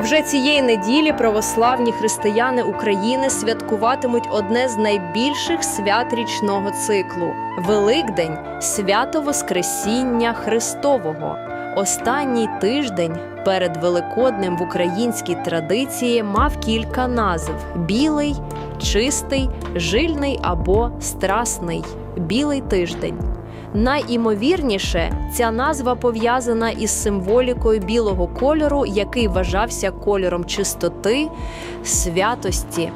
Вже цієї неділі православні християни України святкуватимуть одне з найбільших свят річного циклу Великдень свято Воскресіння Христового. Останній тиждень перед Великоднем в українській традиції мав кілька назв: білий, чистий, жильний або страсний білий тиждень. Найімовірніше, ця назва пов'язана із символікою білого кольору, який вважався кольором чистоти, святості.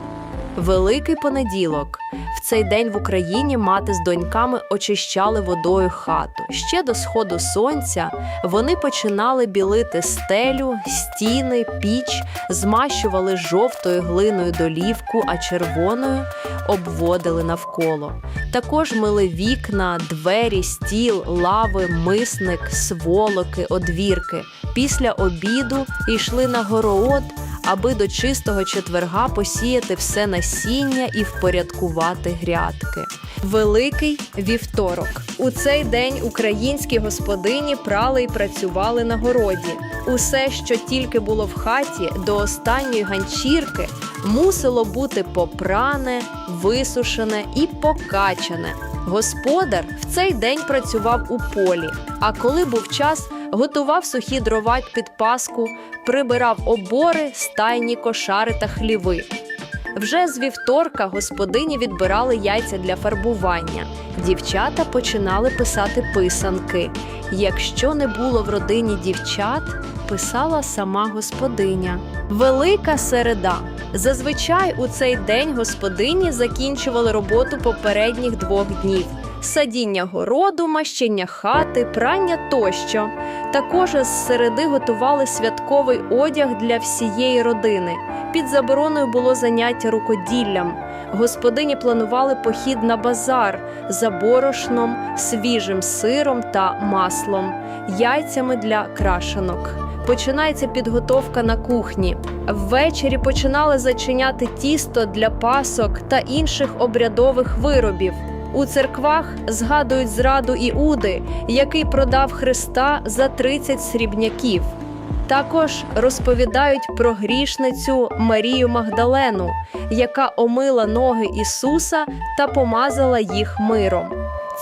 Великий понеділок. В цей день в Україні мати з доньками очищали водою хату. Ще до сходу сонця вони починали білити стелю, стіни, піч, змащували жовтою глиною долівку, а червоною обводили навколо. Також мили вікна, двері, стіл, лави, мисник, сволоки, одвірки. Після обіду йшли на город, аби до чистого четверга посіяти все насіння і впорядкувати грядки. Великий вівторок. У цей день українські господині прали й працювали на городі. Усе, що тільки було в хаті, до останньої ганчірки, мусило бути попране, висушене і покачане. Господар в цей день працював у полі, а коли був час, готував сухі дрова під паску, прибирав обори, стайні, кошари та хліви. Вже з вівторка господині відбирали яйця для фарбування. Дівчата починали писати писанки. Якщо не було в родині дівчат, писала сама господиня. Велика середа. Зазвичай у цей день господині закінчували роботу попередніх двох днів: садіння городу, мащення хати, прання тощо. Також з середи готували святковий одяг для всієї родини. Під забороною було заняття рукоділлям. Господині планували похід на базар за борошном, свіжим сиром та маслом, яйцями для крашенок. Починається підготовка на кухні. Ввечері починали зачиняти тісто для пасок та інших обрядових виробів. У церквах згадують зраду Іуди, який продав Христа за 30 срібняків. Також розповідають про грішницю Марію Магдалену, яка омила ноги Ісуса та помазала їх миром.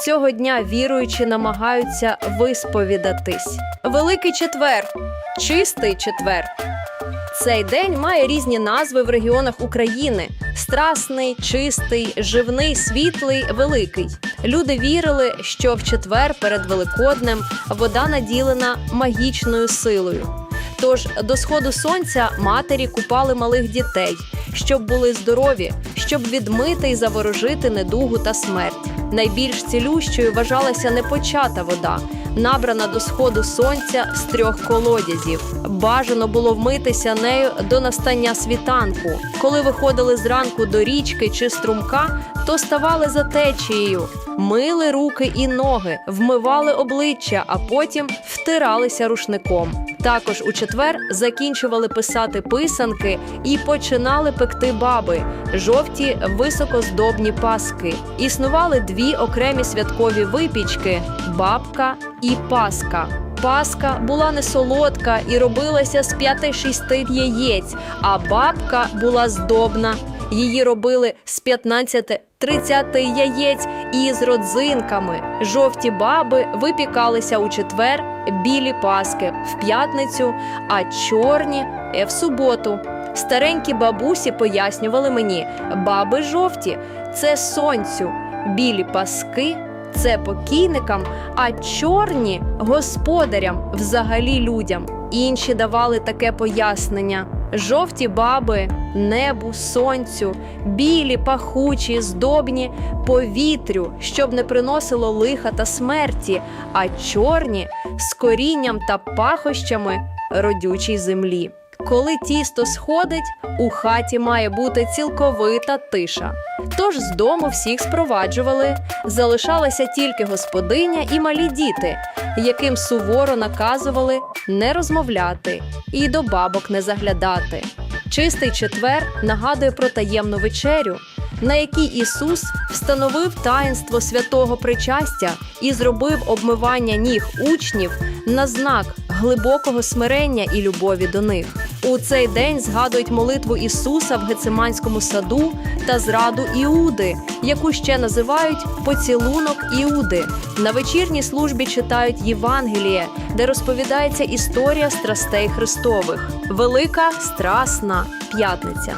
Цього дня віруючі намагаються висповідатись. Великий четвер, чистий четвер. Цей день має різні назви в регіонах України: страсний, чистий, живний, світлий, великий. Люди вірили, що в четвер перед Великоднем вода наділена магічною силою. Тож до сходу сонця матері купали малих дітей, щоб були здорові, щоб відмити і заворожити недугу та смерть. Найбільш цілющою вважалася непочата вода, набрана до сходу сонця з трьох колодязів. Бажано було вмитися нею до настання світанку. Коли виходили зранку до річки чи струмка, то ставали за течією, мили руки і ноги, вмивали обличчя, а потім втиралися рушником. Також у четвер закінчували писати писанки і починали пекти баби, жовті високоздобні паски. Існували дві окремі святкові випічки бабка і паска. Паска була не солодка і робилася з 5-6 яєць, а бабка була здобна. Її робили з 15-30 яєць із родзинками. Жовті баби випікалися у четвер, білі паски в п'ятницю, а чорні в суботу. Старенькі бабусі пояснювали мені: баби жовті це сонцю, білі паски це покійникам, а чорні господарям, взагалі людям. Інші давали таке пояснення: жовті баби, небу, сонцю, білі, пахучі, здобні, повітрю, щоб не приносило лиха та смерті, а чорні з корінням та пахощами родючій землі. Коли тісто сходить, у хаті має бути цілковита тиша. Тож з дому всіх спроваджували, залишалася тільки господиня і малі діти, яким суворо наказували не розмовляти і до бабок не заглядати. Чистий четвер нагадує про таємну вечерю, на якій Ісус встановив таїнство святого причастя і зробив обмивання ніг учнів на знак глибокого смирення і любові до них. У цей день згадують молитву Ісуса в Гециманському саду та зраду Іуди, яку ще називають поцілунок Іуди. На вечірній службі читають Євангеліє, де розповідається історія страстей Христових. Велика страсна п'ятниця.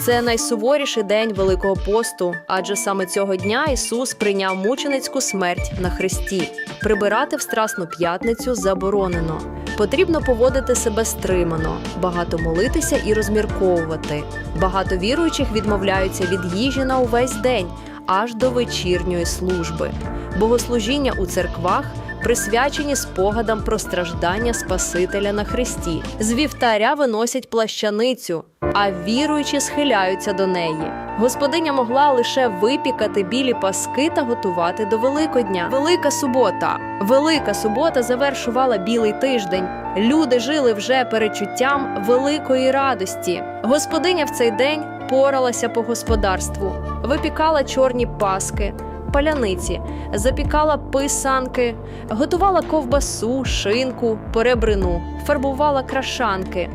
Це найсуворіший день Великого посту, адже саме цього дня Ісус прийняв мученицьку смерть на хресті. Прибирати в Страсну п'ятницю заборонено. Потрібно поводити себе стримано, багато молитися і розмірковувати. Багато віруючих відмовляються від їжі на увесь день, аж до вечірньої служби. Богослужіння у церквах присвячені спогадам про страждання Спасителя на хресті. З вівтаря виносять плащаницю, а віруючі схиляються до неї. Господиня могла лише випікати білі паски та готувати до Великодня. Велика субота. Велика субота завершувала білий тиждень. Люди жили вже перечуттям великої радості. Господиня в цей день поралася по господарству, випікала чорні паски, паляниці, запікала писанки, готувала ковбасу, шинку, перебрину, фарбувала крашанки.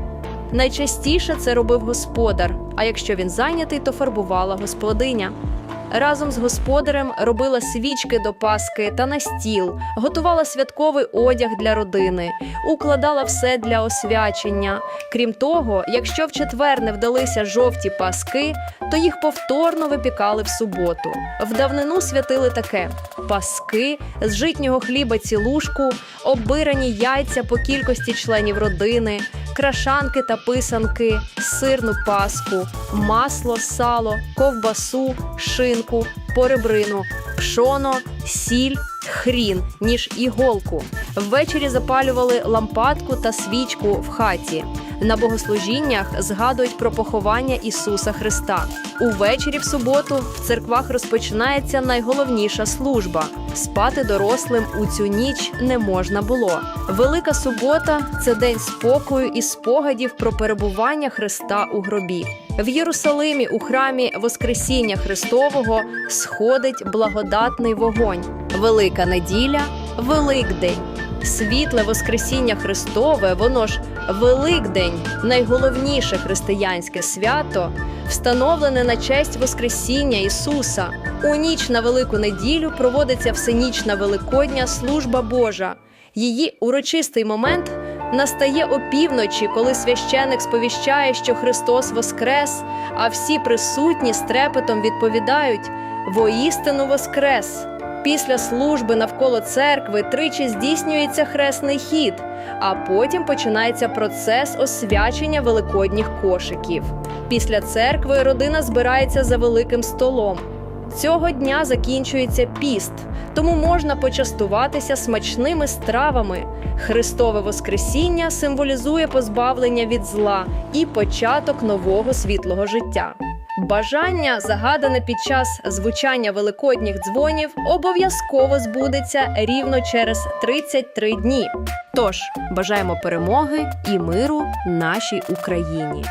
Найчастіше це робив господар, а якщо він зайнятий, то фарбувала господиня. Разом з господарем робила свічки до паски та на стіл, готувала святковий одяг для родини, укладала все для освячення. Крім того, якщо в четвер не вдалися жовті паски, то їх повторно випікали в суботу. В давнину святили таке: паски з житнього хліба цілушку, оббирані яйця по кількості членів родини, крашанки та писанки, сирну паску, масло, сало, ковбасу, шинку, поребрину, пшоно, сіль, хрін, ніж іголку. Ввечері запалювали лампадку та свічку в хаті. На богослужіннях згадують про поховання Ісуса Христа. Увечері в суботу в церквах розпочинається найголовніша служба. Спати дорослим у цю ніч не можна було. Велика субота це день спокою і спогадів про перебування Христа у гробі. В Єрусалимі у храмі Воскресіння Христового сходить благодатний вогонь. Велика неділя, Великдень. Світле Воскресіння Христове, воно ж Великдень, найголовніше християнське свято, встановлене на честь Воскресіння Ісуса. У ніч на Велику неділю проводиться всенічна Великодня служба Божа. Її урочистий момент настає опівночі, коли священик сповіщає, що Христос Воскрес, а всі присутні з трепетом відповідають: воістину Воскрес! Після служби навколо церкви тричі здійснюється хресний хід, а потім починається процес освячення великодніх кошиків. Після церкви родина збирається за великим столом. Цього дня закінчується піст, тому можна почастуватися смачними стравами. Христове Воскресіння символізує позбавлення від зла і початок нового світлого життя. Бажання, загадане під час звучання великодніх дзвонів, обов'язково збудеться рівно через 33 дні. Тож бажаємо перемоги і миру нашій Україні.